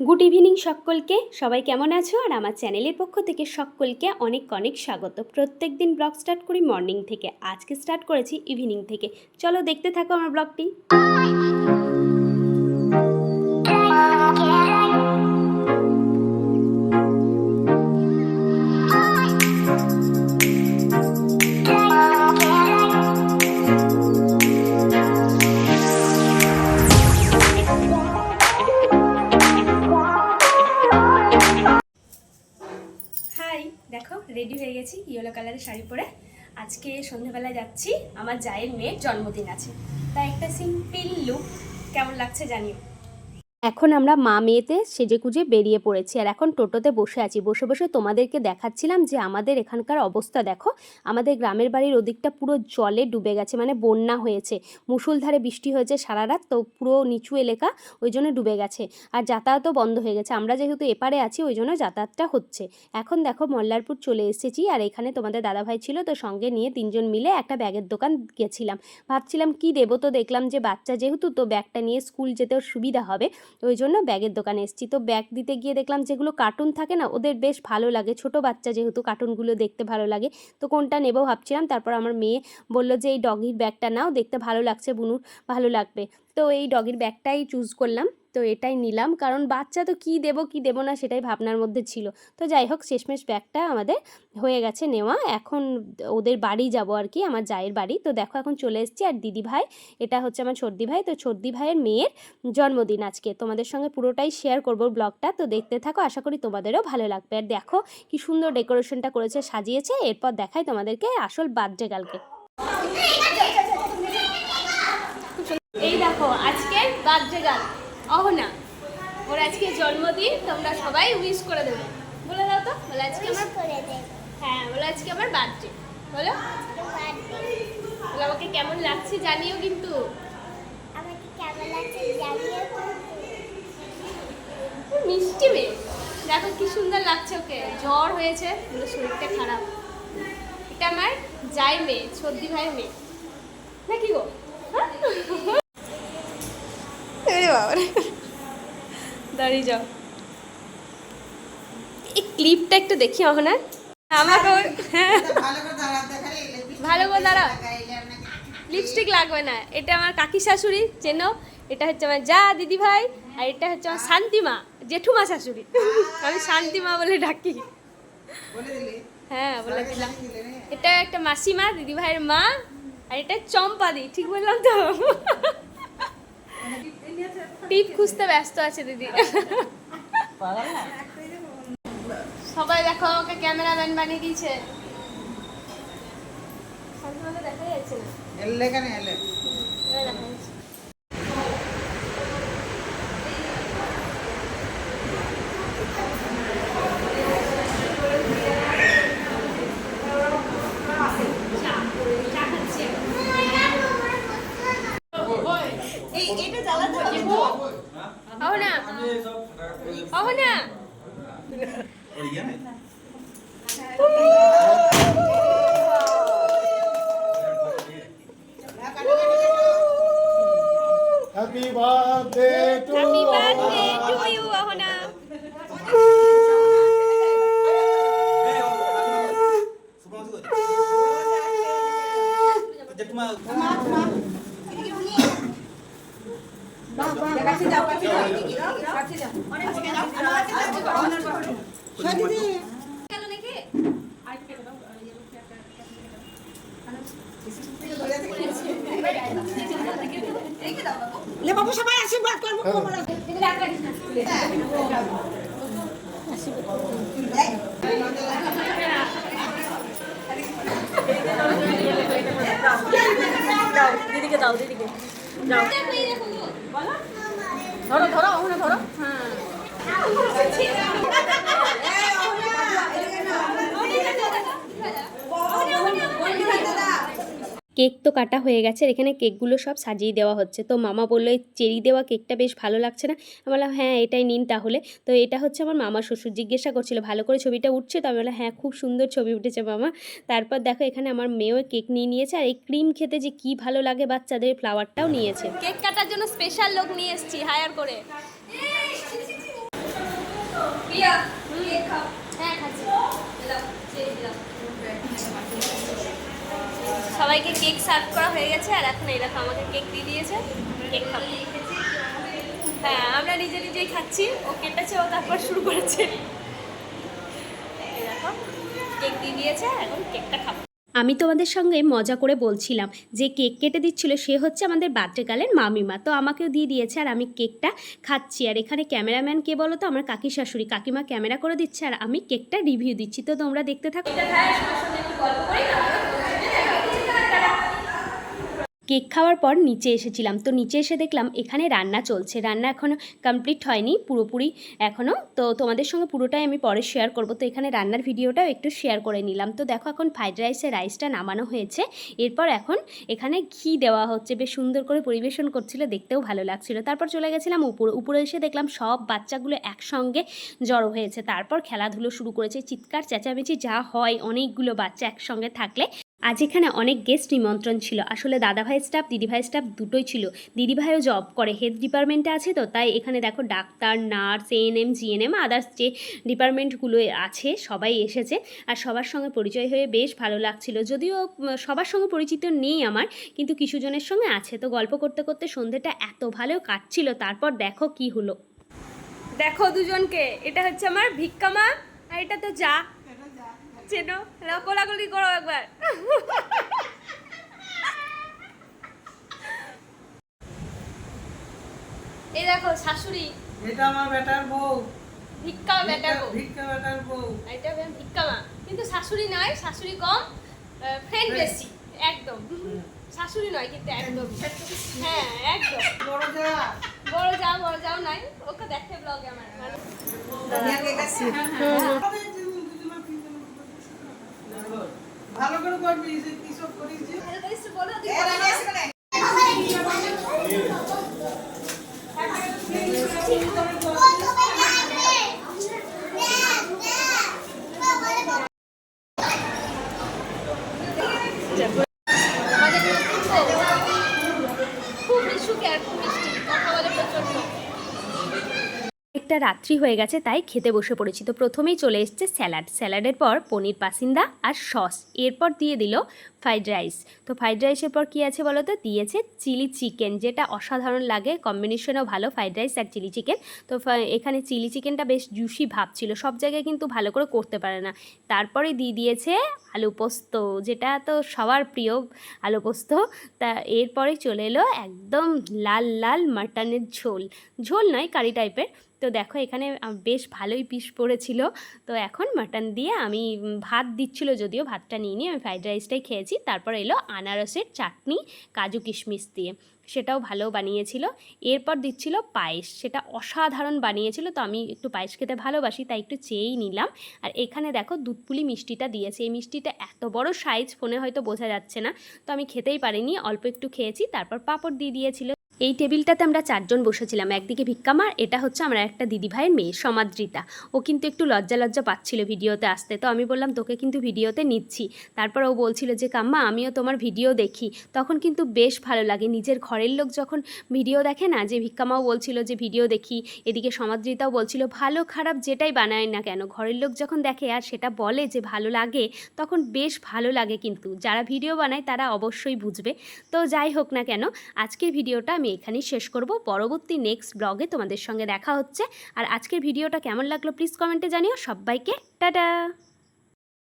Good evening সকলকে। সবাই কেমন আছো? আর আমার চ্যানেলের পক্ষ থেকে সকলকে অনেক অনেক স্বাগত। প্রত্যেক দিন ব্লগ স্টার্ট করি মর্নিং থেকে। আজকে স্টার্ট করেছি ইভিনিং থেকে। চলো দেখতে থাকো আমার ব্লগটি। দেখো রেডি হয়ে গেছি ইয়েলো কালারের শাড়ি পরে। আজকে সন্ধ্যাবেলা যাচ্ছি, আমার জায়ের মেয়ের জন্মদিন আছে। তাই একটা সিম্পল লুক কেমন লাগছে জানিও। এখন আমরা মা মেয়েতে সেজে গুজে বেরিয়ে পড়েছি আর এখন টোটোতে বসে আছি। বসে বসে তোমাদেরকে দেখাচ্ছিলাম যে আমাদের এখানকার অবস্থা দেখো। আমাদের গ্রামের বাড়ির ওদিকটা পুরো জলে ডুবে গেছে মানে বন্যা হয়েছে। মুসুলধারে বৃষ্টি হয়েছে সারা রাত, তো পুরো নিচু এলাকা ওই জন্য ডুবে গেছে। আর যাতায়াতও বন্ধ হয়ে গেছে। আমরা যেহেতু এপারে আছি, ওই জন্য যাতায়াতটা হচ্ছে। এখন দেখো মল্লারপুর চলে এসেছি আর এখানে তোমাদের দাদাভাই ছিল, তো সঙ্গে নিয়ে তিনজন মিলে একটা ব্যাগের দোকান গেছিলাম। ভাবছিলাম কি দেবো? তো দেখলাম যে বাচ্চা যেহেতু, তো ব্যাগটা নিয়ে স্কুল যেতেও সুবিধা হবে। ওই জন্য ব্যাগের দোকানে এসেছি। তো ব্যাগ দিতে গিয়ে দেখলাম যেগুলো কার্টুন থাকে না, ওদের বেশ ভালো লাগে। ছোট বাচ্চা যেহেতু কার্টুনগুলো দেখতে ভালো লাগে। তো কোনটা নেব ভাবছিলাম, তারপর আমার মেয়ে বলল যে, এই ডগির ব্যাগটা নাও, দেখতে ভালো লাগছে বুনুর, ভালো লাগবে। তো এই ডগির ব্যাগটাই চুজ করলাম। তো এটাই নিলাম। কারণ বাচ্চা তো কি দেবো কি দেবো না সেটাই ভাবনার মধ্যে ছিল। তো যাই হোক, শেষমেশ ব্যাগটা আমাদের হয়ে গেছে নেওয়া। এখন ওদের বাড়ি যাব আর কি, আমার জায়ের বাড়ি। তো দেখো এখন চলে এসেছি আর দিদি ভাই, এটা হচ্ছে আমার সর্দি ভাই। তো সর্দি ভাইয়ের মেয়ের জন্মদিন আজকে। তোমাদের সঙ্গে পুরোটাই শেয়ার করব ব্লগটা তো দেখতে থাকো, আশা করি তোমাদেরও ভালো লাগবে। আর দেখো কি সুন্দর ডেকোরেশনটা করেছে, সাজিয়েছে। এরপর দেখাই তোমাদেরকে আসল বার্থডে কালকে এই দেখো আজকে বার্থডে গার্ল অহনা ওর আজকে জন্মদিন তোমরা সবাই উইশ করে দেবে। বলে দাও তো বলে আজকে আমার করে হ্যাঁ বলে আজকে আমার বার্থডে বলো। বলে আমাকে কেমন লাগছে জানিও কিন্তু। আমাকে কেমন লাগছে জানিও মিষ্টি মেয়ে। দেখো কি সুন্দর লাগছে ওকে। জ্বর হয়েছে পুরো শরীরটা খারাপ। এটা আমার যাই মেয়ে সর্দি ভাই মেয়ে। নাকি গো? হ্যাঁ? বাবারে। দাঁড়িয়ে যাও। এই ক্লিপটা একটু দেখি অহনা। আমাকে হ্যাঁ। ভালো করে দাঁড়া লিপস্টিক লাগবে না। এটা আমার কাকি শাশুড়ি চেনো? এটা হচ্ছে আমার যা দিদি ভাই আর এটা হচ্ছে আমার শান্তিমা জেঠুমা শাশুড়ি। আমি শান্তিমা বলে ডাকি। হ্যাঁ বলে দিলাম এটা একটা মাসিমা দিদি ভাইয়ের মা আর এটা চম্পাদি ঠিক বললাম তো? টিপ খুঁজতে ব্যস্ত আছে দিদি। সবাই দেখো আমাকে ক্যামেরাম্যান বানিয়ে দিয়েছে। শান্তিমাকে দেখা যাচ্ছে না এলেখানে এলে এবার দেখা যাচ্ছে অহনা অহনা Happy birthday বাবু সবাই আশীর্বাদ করব দিদিকে দাও দিদিকে। যাও। ধরো ধরো ওখানে ধরো। কেক তো কাটা হয়ে গেছে আর এখানে কেকগুলো সব সাজিয়ে দেওয়া হচ্ছে। তো মামা বলল এই চেরি দেওয়া কেকটা বেশ ভালো লাগছে না? আমি বললাম হ্যাঁ এটাই নিন তাহলে। তো এটা হচ্ছে আমার মামা শ্বশুর জিজ্ঞাসা করছিল ভালো করে ছবিটা উঠছে? তো আমি বললাম হ্যাঁ খুব সুন্দর ছবি উঠেছে মামা। তারপর দেখো এখানে আমার মেয়েও কেক নিয়ে নিয়েছে আর এই ক্রিম খেতে যে কি ভালো লাগে বাচ্চাদের ফ্লাওয়ারটাও নিয়েছে। কেক কাটার জন্য স্পেশাল লোক নিয়ে এসেছি হায়ার করে। হ্যাঁ সবাইকে কেক সার্ভ করা হয়ে গেছে আর এখন এই দেখো আমাকে কেক দিয়ে দিয়েছে। কেক খাব। হ্যাঁ আমরা নিজে নিজেই খাচ্ছি ও কেটেছে ও তারপর শুরু করেছে। দেখো কেক দিয়ে দিয়েছে এখন কেকটা খাব। আমি তোমাদের সঙ্গে মজা করে বলছিলাম যে কেক কেটে দিচ্ছিল সে হচ্ছে আমাদের বার্থডেকালের মামিমা। তো আমাকেও দিয়ে দিয়েছে আর আমি কেকটা খাচ্ছি। আর এখানে ক্যামেরাম্যান কে বলো তো? আমার কাকি শাশুড়ি। কাকিমা ক্যামেরা করে দিচ্ছে আর আমি কেকটা রিভিউ দিচ্ছি। তো তোমরা দেখতে থাকো। কেক খাওয়ার পর নিচে এসেছিলাম। তো নিচে এসে দেখলাম এখানে রান্না চলছে। রান্না এখনও কমপ্লিট হয়নি, পুরোপুরি এখনও তো তোমাদের সঙ্গে পুরোটাই আমি পরে শেয়ার করব। তো এখানে রান্নার ভিডিওটাও একটু শেয়ার করে নিলাম। তো দেখো এখন ফ্রাইড রাইসের রাইসটা নামানো হয়েছে। এরপর এখন এখানে ঘি দেওয়া হচ্ছে। বেশ সুন্দর করে পরিবেশন করছিল, দেখতেও ভালো লাগছিল। তারপর চলে গেছিলাম উপরে উপরে এসে দেখলাম সব বাচ্চাগুলো একসঙ্গে জড়ো হয়েছে। তারপর খেলাধুলো শুরু করেছে। চিৎকার, চেঁচামেচি যা হয়, অনেকগুলো বাচ্চা একসঙ্গে থাকলে আজ এখানে অনেক গেস্ট নিমন্ত্রণ ছিল। আসলে দাদাভাই স্টাফ দিদিভাই স্টাফ দুটোই ছিল। দিদিভাইও জব করে হেলথ ডিপার্টমেন্টে আছে তো, তাই এখানে দেখো doctor nurse ANM GNM others যে ডিপার্টমেন্টগুলো আছে, সবাই এসেছে। আর সবার সঙ্গে পরিচয় হয়ে বেশ ভালো লাগছিল। যদিও সবার সঙ্গে পরিচিত নেই আমার, কিন্তু কিছু জনের সঙ্গে আছে। তো গল্প করতে করতে সন্ধ্যেটা এত ভালো কাটছিল, তারপর দেখো কি হলো। দেখো দুজনকে, এটা হচ্ছে আমার ভিক্ষামা এটা তো যা। চেনো? কোলাকুলি করো একবার। এই দেখো শাশুড়ি। এটা আমার বেটার বউ। ভিক্ষা বেটার বউ। ভিক্ষা বেটার বউ। এটা ভিক্ষা মা। কিন্তু শাশুড়ি নয় শাশুড়ি কম ফ্রেন্ড. বেশি। একদম। শাশুড়ি নয় কিন্তু একদম। হ্যাঁ একদম। বড় যা। বড় যাও বড় যাও নাই। ওকে দেখে ব্লগে আমার। ভালো করে করবি যে কি সব করিস যে ভালো করে একটু বলো দিদি। আমাদের নতুন বউ। খুব মিশুকে আর খুব মিষ্টি কথা বলে প্রচণ্ড একটা রাত্রি হয়ে গেছে, তাই খেতে বসে পড়েছি। তো প্রথমেই চলে এসছে স্যালাড। স্যালাডের পর পনির, পাসিন্দা আর সস। এরপর দিয়ে দিল ফ্রাইড রাইস। তো ফ্রাইড রাইসের পর কী আছে বলো তো দিয়েছে চিলি চিকেন, যেটা অসাধারণ লাগে। কম্বিনেশনও ভালো, ফ্রাইড রাইস আর চিলি চিকেন। তো এখানে চিলি চিকেনটা বেশ জুসি ভাব ছিল। সব জায়গায় কিন্তু ভালো করে করতে পারে না। তারপরে দিয়ে দিয়েছে আলু পোস্ত, যেটা তো সবার প্রিয় আলু পোস্ত। তা এরপরে চলে এলো একদম লাল লাল মাটনের ঝোল। ঝোল নয়, কারি টাইপের। তো দেখো এখানে বেশ ভালোই পিস পড়েছিল। তো এখন মাটন দিয়ে আমি ভাত দিচ্ছিল যদিও ভাতটা নিয়ে নিয়ে আমি ফ্রাইড রাইসটাই খেয়েছি। তারপর এলো আনারসের চাটনি, কাজু কিশমিশ দিয়ে। সেটাও ভালো বানিয়েছিল। এরপর দিচ্ছিল পায়েস। সেটা অসাধারণ বানিয়েছিল, তো আমি একটু পায়েস খেতে ভালোবাসি, তাই একটু চেয়েই নিলাম। আর এখানে দেখো দুধপুলি মিষ্টিটা দিয়েছে। এই মিষ্টিটা এত বড় সাইজ ফোনে হয়তো বোঝা যাচ্ছে না। তো আমি খেতেই পারিনি, অল্প একটু খেয়েছি। তারপর পাঁপড় দিয়ে দিয়েছিল। এই টেবিলটাতে আমরা চারজন বসেছিলাম। একদিকে ভিক্ষামার এটা হচ্ছে আমার একটা দিদিভাইয়ের মেয়ে সমাদ্রিতা ও কিন্তু একটু লজ্জা লজ্জা পাচ্ছিল ভিডিওতে আসতে। তো আমি বললাম, তোকে কিন্তু ভিডিওতে নিচ্ছি। তারপর ও বলছিল যে, কাম্মা, আমিও তোমার ভিডিও দেখি। তখন কিন্তু বেশ ভালো লাগে। নিজের ঘরের লোক যখন ভিডিও দেখে না, যে ভিক্ষামাও বলছিল যে, ভিডিও দেখি। এদিকে সমাদ্রিতাও বলছিল, ভালো খারাপ যেটাই বানায় না কেন? ঘরের লোক যখন দেখে আর সেটা বলে যে, ভালো লাগে, তখন বেশ ভালো লাগে কিন্তু। যারা ভিডিও বানায় তারা অবশ্যই বুঝবে। তো যাই হোক না কেন, আজকের ভিডিওটা আমি এখানেই শেষ করব। পরবর্তী নেক্সট ব্লগে তোমাদের সঙ্গে দেখা হচ্ছে। আর আজকের ভিডিওটা কেমন লাগল প্লিজ কমেন্টে জানিও। সবাইকে, টাটা!